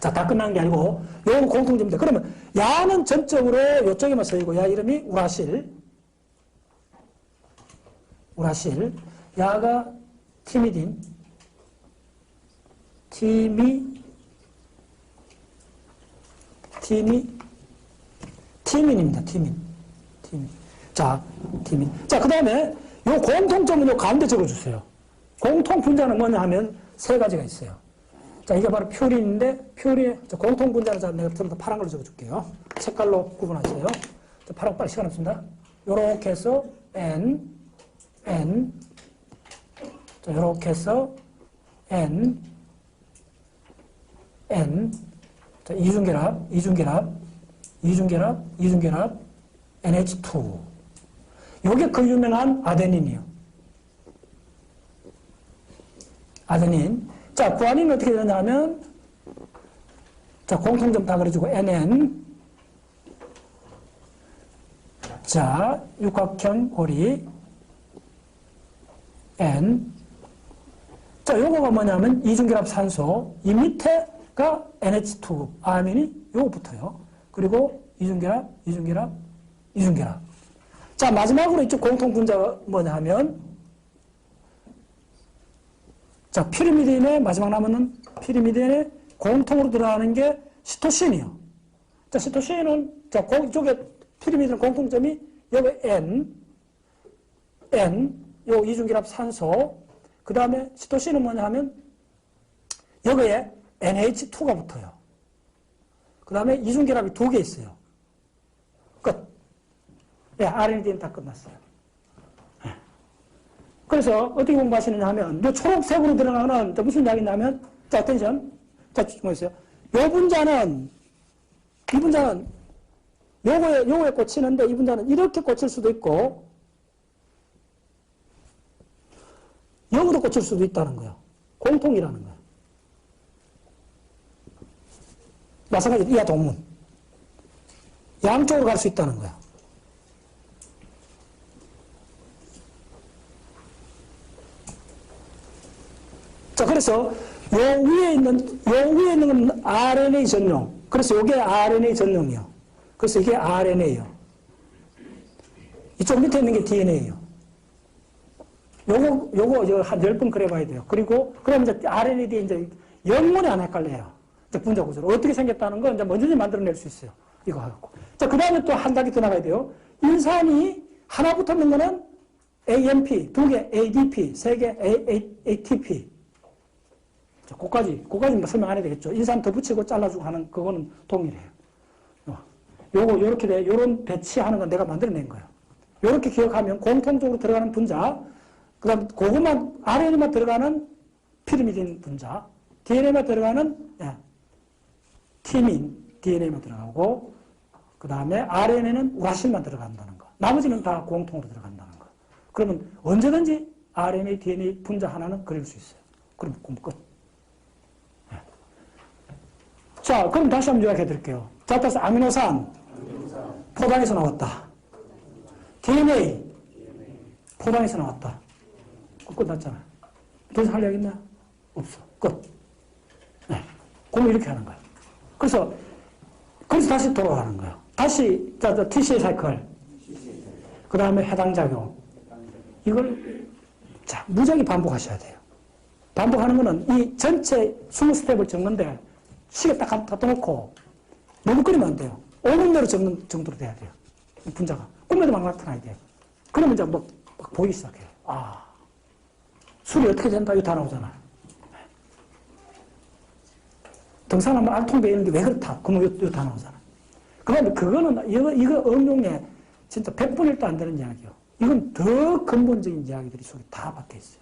자, 다 끝난 게 아니고, 요건 공통점입니다. 그러면, 야는 전적으로 요쪽에만 쓰이고, 야 이름이 우라실. 우라실. 야가 티미딘. 티미, 티미, 티민입니다. 티민. 티민. 자, 티민. 자, 그 다음에 요 공통점은 요 가운데 적어주세요. 공통 분자는 뭐냐 하면 세 가지가 있어요. 자, 이게 바로 퓨린, 자, 공통 분자는 자, 내가 좀 더 파란 걸로 적어줄게요. 색깔로 구분하세요. 자, 파란 빨리 시간 없습니다. 요렇게 해서 N, N, 자, 요렇게 해서 N, N, 자, 이중결합, 이중결합, 이중결합, 이중결합, NH2. 요게 그 유명한 아데닌이요. 아데닌. 자, 구아닌은 어떻게 되냐면, 자, 공통점 다 그려주고, NN. 자, 육각형 고리, N. 자, 요거가 뭐냐면, 이중결합 산소, 이 밑에가 NH2, 아민이 요거 붙어요. 그리고 이중결합, 이중결합, 이중결합. 자, 마지막으로 이쪽 공통 분자가 뭐냐 하면, 자, 피리미딘의 마지막 남은 피리미딘의 공통으로 들어가는 게 시토신이요. 자, 시토신은, 자, 공, 이쪽에 피리미딘 공통점이 여기 N, N, 요 이중결합 산소, 그 다음에 시토신은 뭐냐 하면 여기에 NH2가 붙어요. 그 다음에 이중결합이 두 개 있어요. 끝. 예, RNA는 다 끝났어요. 예. 그래서 어떻게 공부하시느냐 하면, 요 초록색으로 들어가는, 자, 무슨 이야기냐면, 자, 어텐션. 자, 뭐있어요? 요 분자는, 이 분자는, 요거에, 요거에 꽂히는데, 이 분자는 이렇게 꽂힐 수도 있고, 여기도 꽂힐 수도 있다는 거예요. 공통이라는 거예요. 마찬가지로 이하 동문. 양쪽으로 갈 수 있다는 거야. 자, 그래서 요 위에 있는, 요 위에 있는 건 RNA 전용. 그래서 요게 RNA 전용이요. 그래서 이게 RNA요. 이쪽 밑에 있는 게 DNA요. 요거, 요거 한 10번 그려봐야 돼요. 그리고, 그럼 이제 RNA 뒤에 이제 영문이 안 헷갈려요. 이제 분자 구조로. 어떻게 생겼다는 건 이제 먼저는 만들어낼 수 있어요. 이거 하고. 자, 그 다음에 또 한 단계 더 나가야 돼요. 인산이 하나 붙었는 거는 AMP, 두 개 ADP, 세 개 ATP. 자, 그까지, 그까지 뭐 설명 안 해야 되겠죠. 인산 더 붙이고 잘라주고 하는 그거는 동일해요. 어. 요거, 요렇게 돼. 요런 배치하는 건 내가 만들어낸 거예요. 요렇게 기억하면 공통적으로 들어가는 분자, 그 다음 고구마, RNA만 들어가는 피리미딘 분자, DNA만 들어가는, 예, 티민, DNA만 들어가고, 그 다음에 RNA는 우라실만 들어간다는 거. 나머지는 다 공통으로 들어간다는 거. 그러면 언제든지 RNA, DNA 분자 하나는 그릴 수 있어요. 그럼 공부 끝. 예. 자, 그럼 다시 한번 요약해 드릴게요. 자, 따라서 아미노산, 포단에서 나왔다. DNA, 포단에서 나왔다. 끝났잖아. 더 이상 할 이야기 있나? 없어. 끝. 네. 그럼 이렇게 하는 거야. 그래서, 그래서 다시 돌아가는 거예요. 다시, 자, 자, TCA 사이클. 그 다음에 해당 작용. 이걸, 자, 무작위 반복하셔야 돼요. 반복하는 거는 이 전체 20스텝을 적는데, 시계 딱 갖다 놓고, 너무 끓이면 안 돼요. 5분 내로 적는 정도로 돼야 돼요. 분자가. 꿈에도 막 나타나야 돼요. 그러면 이제 막, 막 보이기 시작해요. 아. 술이 어떻게 된다? 이거 다 나오잖아. 등산하면 알통배 있는데 왜 그렇다? 그러면 이거, 이거 다 나오잖아. 그런데 그거는, 이거, 이거 응용에 진짜 100분의 1도 안 되는 이야기요. 이건 더 근본적인 이야기들이 속에 다 박혀 있어요.